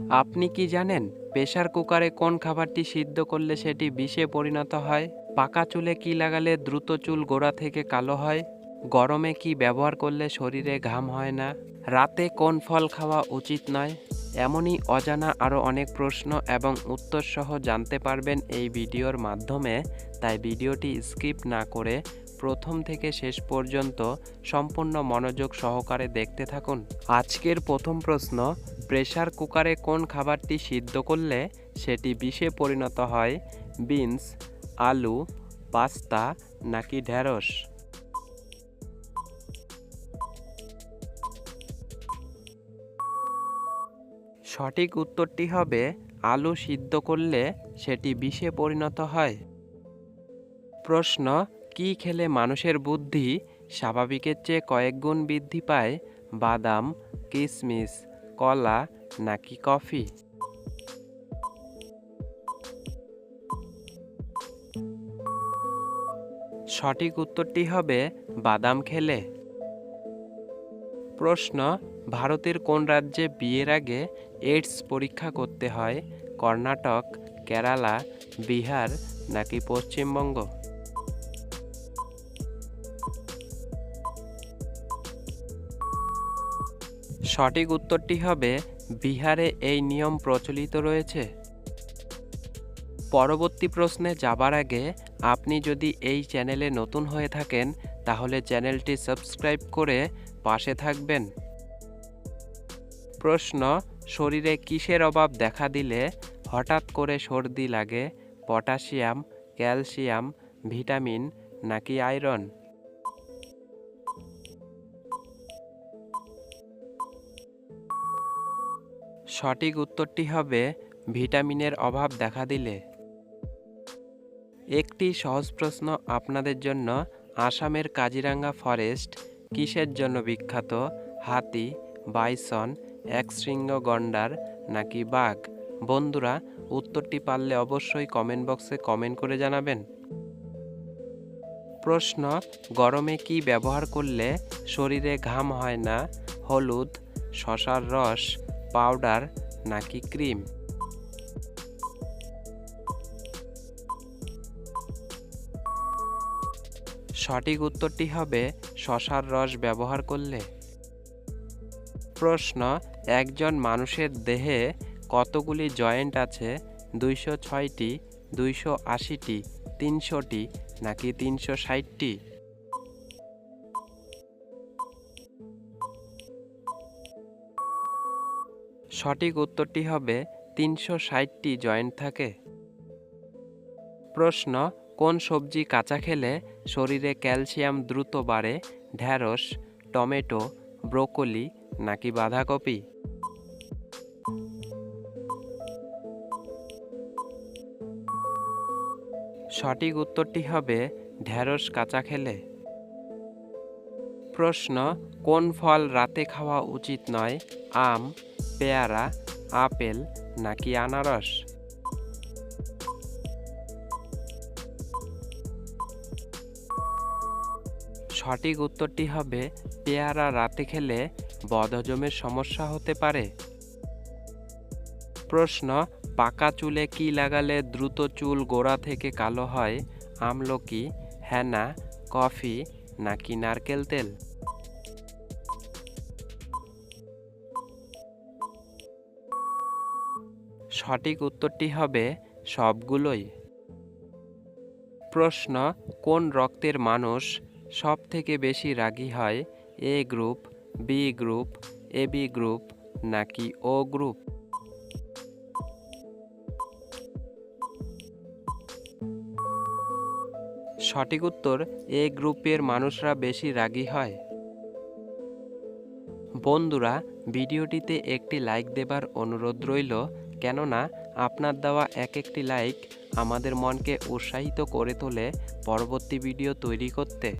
আপনি কি জানেন প্রেশার কুকারে কোন খাবারটি সিদ্ধ করলে সেটি বিষে পরিণত হয়? পাকা চুলে কি লাগালে দ্রুত চুল গোড়া থেকে কালো হয়? গরমে কি ব্যবহার করলে শরীরে ঘাম হয় না? রাতে কোন ফল খাওয়া উচিত নয়? এমনই অজানা আরও অনেক প্রশ্ন এবং উত্তর সহ জানতে পারবেন এই ভিডিওর মাধ্যমে, তাই ভিডিওটি স্কিপ না করে প্রথম থেকে শেষ পর্যন্ত সম্পূর্ণ মনোযোগ সহকারে দেখতে থাকুন। আজকের প্রথম প্রশ্ন, প্রেসার কুকারে কোন খাবারটি সিদ্ধ করলে সেটি বিষে পরিণত হয়? বিনস, আলু, পাস্তা নাকি ঢ্যাঁড়স সঠিক উত্তরটি হবে, আলু সিদ্ধ করলে সেটি বিষে পরিণত হয়। প্রশ্ন কি খেলে মানুষের বুদ্ধি স্বাভাবিকের চেয়ে কয়েক গুণ বৃদ্ধি পায় বাদাম কিশমিশ কলা নাকি কফি? সঠিক উত্তরটি হবে বাদাম খেলে। প্রশ্ন, ভারতের কোন রাজ্যে বিয়ের আগে এইডস পরীক্ষা করতে হয়? কর্ণাটক, কেরালা, বিহার নাকি পশ্চিমবঙ্গ? সঠিক উত্তরটি হবে, বিহারে এই নিয়ম প্রচলিত রয়েছে। পরবর্তী প্রশ্নে যাবার আগে, আপনি যদি এই চ্যানেলে নতুন হয়ে থাকেন, তাহলে চ্যানেলটি সাবস্ক্রাইব করে পাশে থাকবেন। প্রশ্ন, শরীরে কিসের অভাব দেখা দিলে হঠাৎ করে সর্দি লাগে, পটাশিয়াম, ক্যালসিয়াম, ভিটামিন নাকি আয়রন? সঠিক উত্তরটি হবে ভিটামিনের অভাব দেখা দিলে। একটি সহজ প্রশ্ন আপনাদের জন্য, আসামের কাজিরাঙ্গা ফরেস্ট কিসের জন্য বিখ্যাত? হাতি, বাইসন, একশৃঙ্গ গন্ডার নাকি বাঘ? বন্ধুরা, উত্তরটি পারলে অবশ্যই কমেন্ট বক্সে কমেন্ট করে জানাবেন। প্রশ্ন, গরমে কি ব্যবহার করলে শরীরে ঘাম হয় না? হলুদ, শশার রস পাউডার নাকি ক্রিম? সঠিক উত্তরটি হবে শশার রস ব্যবহার করলে। প্রশ্ন, একজন মানুষের দেহে কতগুলি জয়েন্ট আছে? দুইশো ছয়টি, দুইশো আশিটি, তিনশোটি নাকি তিনশো ষাটটি? সঠিক উত্তরটি হবে তিনশো ষাটটি জয়েন্ট থাকে। প্রশ্ন, কোন সবজি কাঁচা খেলে শরীরে ক্যালসিয়াম দ্রুত বাড়ে, ঢ্যাঁড়স, টমেটো, ব্রোকলি নাকি বাঁধাকপি? সঠিক উত্তরটি হবে ঢ্যাঁড়স কাঁচা খেলে। প্রশ্ন, কোন ফল রাতে খাওয়া উচিত নয়, আম পেয়ারা, আপেল নাকি আনারস? সঠিক উত্তরটি হবে, পেয়ারা রাতে খেলে বদহজমের সমস্যা হতে পারে। প্রশ্ন, পাকা চুলে কি লাগালে দ্রুত চুল গোড়া থেকে কালো হয়? আমলকি, হেনা, কফি নাকি নারকেল তেল? সঠিক উত্তরটি হবে সবগুলোই। প্রশ্ন, কোন রক্তের মানুষ সব থেকে বেশি রাগী হয় A group B group A B group নাকি ও গ্রুপ সঠিক উত্তর এ গ্রুপের মানুষরা বেশি রাগী হয়। বন্ধুরা, ভিডিওটিতে একটি লাইক দেবার অনুরোধ রইল। কেননা আপনার দেওয়া এক একটি লাইক আমাদের মনকে উৎসাহিত করে তোলে পরবর্তী ভিডিও তৈরি করতে।